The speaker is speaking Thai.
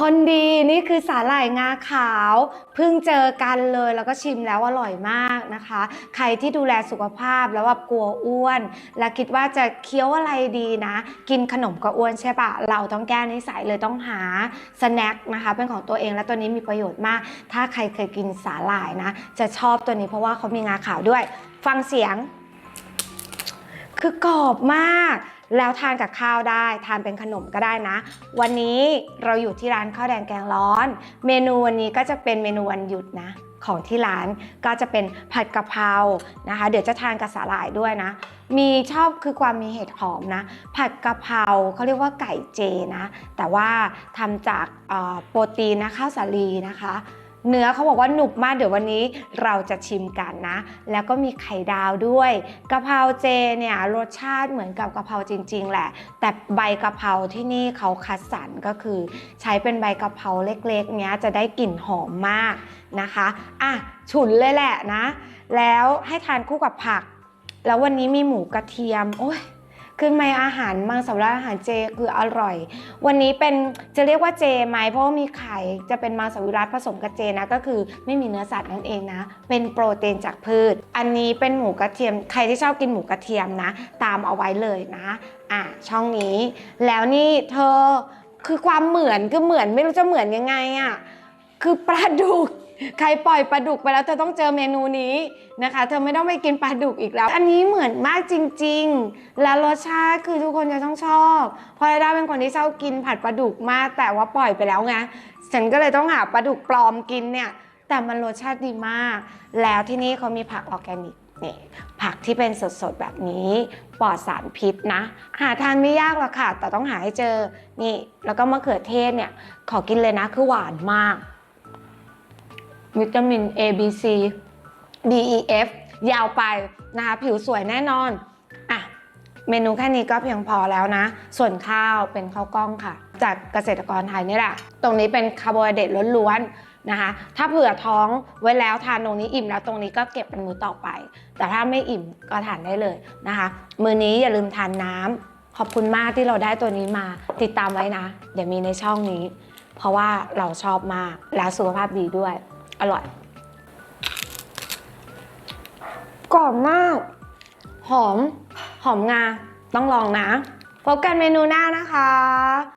คนดีนี่คือสาหร่ายงาขาวเพิ่งเจอกันเลยแล้วก็ชิมแล้วอร่อยมากนะคะ ใครที่ดูแลสุขภาพแล้วแบบกลัวอ้วน และคิดว่าจะเคี้ยวอะไรดีนะ กินขนมก็อ้วนใช่ปะเราต้องแก้นิสัยเลยต้องหาสแน็คนะคะเป็นของตัวเองและตัวนี้มีประโยชน์มาก ถ้าใครเคยกินสาหร่ายนะ จะชอบตัวนี้เพราะว่าเขามีงาขาวด้วย ฟังเสียง คือกรอบมาก แล้วทานกับข้าวได้ ทานเป็นขนมก็ได้นะ วันนี้เราอยู่ที่ร้านข้าวแดงแกงร้อน เมนูวันนี้ก็จะเป็นเมนูวันหยุดนะของที่ร้านก็จะเป็นผัดกะเพรานะคะ เดี๋ยวจะทานกับสาหร่ายด้วยนะ มีชอบคือความมีเห็ดหอมนะ ผัดกะเพราเขาเรียกว่าไก่เจนะ แต่ว่าทำจากโปรตีนนะข้าวสาลีนะคะ เนื้อเขาบอกว่าหนุบมากเดี๋ยววันนี้เราจะชิมกันนะ แล้วก็มีไข่ดาวด้วยกะเพราเจเนี่ยรสชาติเหมือนกับกะเพราจริง ๆ แหละ แต่ใบกะเพราที่นี่เขาคัดสรรก็คือ ใช้เป็นใบกะเพราเล็กๆเนี้ยจะได้กลิ่นหอมมากนะคะอะฉุนเลยแหละนะ แล้วให้ทานคู่กับผัก แล้ววันนี้มีหมูกระเทียมโอ้ย คือไม่อาหารมังสวิรัติอาหารเจคืออร่อย วันนี้เป็นจะเรียกว่าเจไหมเพราะว่ามีไข่จะเป็นมังสวิรัติผสมกับเจนะก็คือไม่มีเนื้อสัตว์นั่นเองนะ เป็นโปรตีนจากพืช อันนี้เป็นหมูกระเทียมใครที่ชอบกินหมูกระเทียมนะ ตามเอาไว้เลยนะอะช่องนี้ แล้วนี่เธอคือความเหมือนคือเหมือนไม่รู้จะเหมือนยังไงอะคือปลาดุก ใครปล่อยปลาดุกไปแล้วเธอต้องเจอเมนูนี้นะคะ เธอไม่ต้องไปกินปลาดุกอีกแล้ว อันนี้เหมือนมากจริง ๆ และรสชาติคือทุกคนจะต้องชอบเพราะไอด้าเป็นคนที่ชอบกินผัดปลาดุกมาก แต่ว่าปล่อยไปแล้วไงฉันก็เลยต้องหาปลาดุกปลอมกินเนี่ย แต่มันรสชาติดีมาก แล้วที่นี่เขามีผักออร์แกนิกนี่ผักที่เป็นสดๆแบบนี้ปลอดสารพิษนะ หาทานไม่ยากหรอกค่ะ แต่ต้องหาให้เจอนี่ แล้วก็มะเขือเทศเนี่ย ขอกินเลยนะคือหวานมาก วิตามิน A B C D E F ยาวไปนะคะผิวสวยแน่นอนอะเมนูแค่นี้ก็เพียงพอแล้วนะ ส่วนข้าวเป็นข้าวกล้องค่ะ จากเกษตรกรไทยนี่แหละ ตรงนี้เป็นคาร์โบไฮเดรตล้วนๆนะคะ ถ้าเผื่อท้องไว้แล้วทานตรงนี้อิ่มแล้วตรงนี้ก็เก็บเป็นมื้อต่อไป แต่ถ้าไม่อิ่มก็ทานได้เลยนะคะ มื้อนี้อย่าลืมทานน้ำขอบคุณมากที่เราได้ตัวนี้มาติดตามไว้นะ เดี๋ยวมีในช่องนี้ เพราะว่าเราชอบมากแล้วสุขภาพดีด้วย อร่อย กรอบมาก หอม หอมงา ต้องลองนะ พบกันเมนูหน้านะคะ